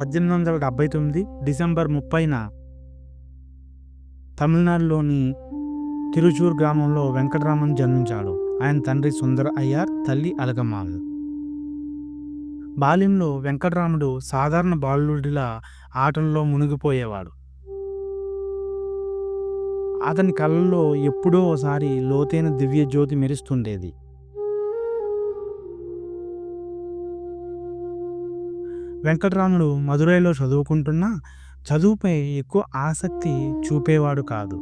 పద్దెనిమిది వందల డెబ్బై తొమ్మిది డిసెంబర్ ముప్పైన తమిళనాడులోని తిరుచూర్ గ్రామంలో వెంకటరామన్ జన్మించాడు. ఆయన తండ్రి సుందర అయ్యార్ తల్లి అలగమ్మాల్ బాల్యంలో వెంకటరాముడు సాధారణ బాలుడిలా ఆటల్లో మునిగిపోయేవాడు. అతని కళ్ళల్లో ఎప్పుడో ఒకసారి లోతైన దివ్య జ్యోతి మెరుస్తుండేది. వెంకటరాముడు మదురైలో చదువుకుంటున్నా చదువుపై ఎక్కువ ఆసక్తి చూపేవాడు కాదు.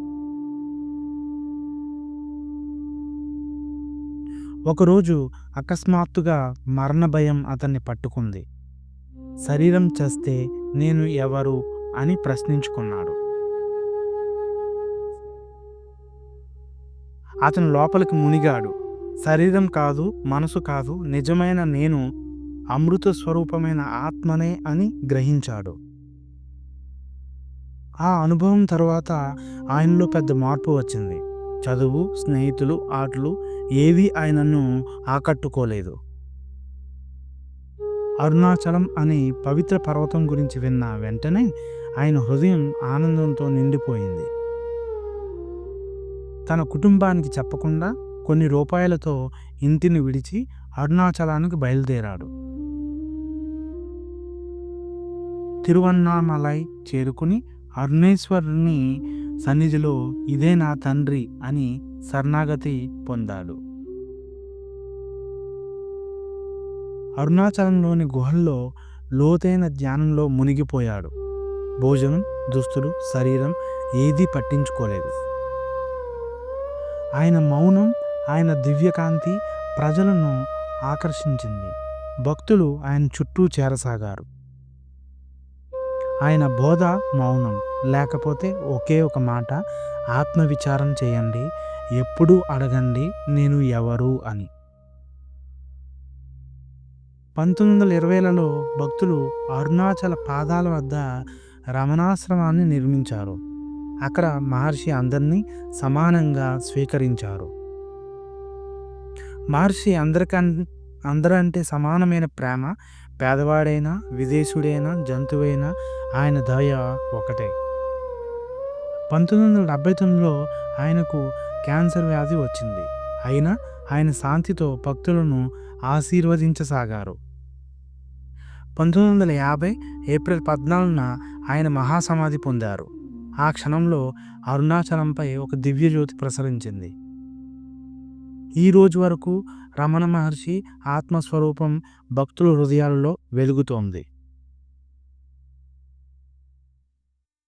ఒకరోజు అకస్మాత్తుగా మరణ భయం అతన్ని పట్టుకుంది. శరీరం చేస్తే నేను ఎవరు అని ప్రశ్నించుకున్నాడు. అతను లోపలికి మునిగాడు. శరీరం కాదు మనసు కాదు నిజమైన నేను అమృత స్వరూపమైన ఆత్మనే అని గ్రహించాడు. ఆ అనుభవం తర్వాత ఆయనలో పెద్ద మార్పు వచ్చింది. చదువు స్నేహితులు ఆటలు ఏవి ఆయనను ఆకట్టుకోలేదు. అరుణాచలం అనే పవిత్ర పర్వతం గురించి విన్న వెంటనే ఆయన హృదయం ఆనందంతో నిండిపోయింది. తన కుటుంబానికి చెప్పకుండా కొన్ని రూపాయలతో ఇంటిని విడిచి అరుణాచలానికి బయలుదేరాడు. తిరువన్నామలై చేరుకుని అరుణేశ్వరుని సన్నిధిలో ఇదే నా తండ్రి అని శరణాగతి పొందాడు. అరుణాచలంలోని గుహల్లో లోతైన ధ్యానంలో మునిగిపోయాడు. భోజనం దుస్తులు శరీరం ఏదీ పట్టించుకోలేదు. ఆయన మౌనం ఆయన దివ్యకాంతి ప్రజలను ఆకర్షించింది. భక్తులు ఆయన చుట్టూ చేరసాగారు. ఆయన బోధ మౌనం లేకపోతే ఒకే ఒక మాట ఆత్మవిచారం చేయండి ఎప్పుడూ అడగండి నేను ఎవరు అని. పంతొమ్మిది వందల ఇరవైలలో భక్తులు అరుణాచల పాదాల వద్ద రమణాశ్రమాన్ని నిర్మించారు. అక్కడ మహర్షి అందరినీ సమానంగా స్వీకరించారు. మహర్షి అందరికం అందరంటే సమానమైన ప్రేమ. పేదవాడైనా విదేశుడైనా జంతువైనా ఆయన దయ ఒకటే. పంతొమ్మిది వందల డెబ్బై తొమ్మిదిలో ఆయనకు క్యాన్సర్ వ్యాధి వచ్చింది. అయినా ఆయన శాంతితో భక్తులను ఆశీర్వదించసాగారు. పంతొమ్మిది వందల యాభై ఏప్రిల్ పద్నాలుగున ఆయన మహాసమాధి పొందారు. ఆ క్షణంలో అరుణాచలంపై ఒక దివ్యజ్యోతి ప్రసరించింది. ఈ రోజు వరకు రమణ మహర్షి ఆత్మస్వరూపం భక్తుల హృదయాలలో వెలుగుతోంది.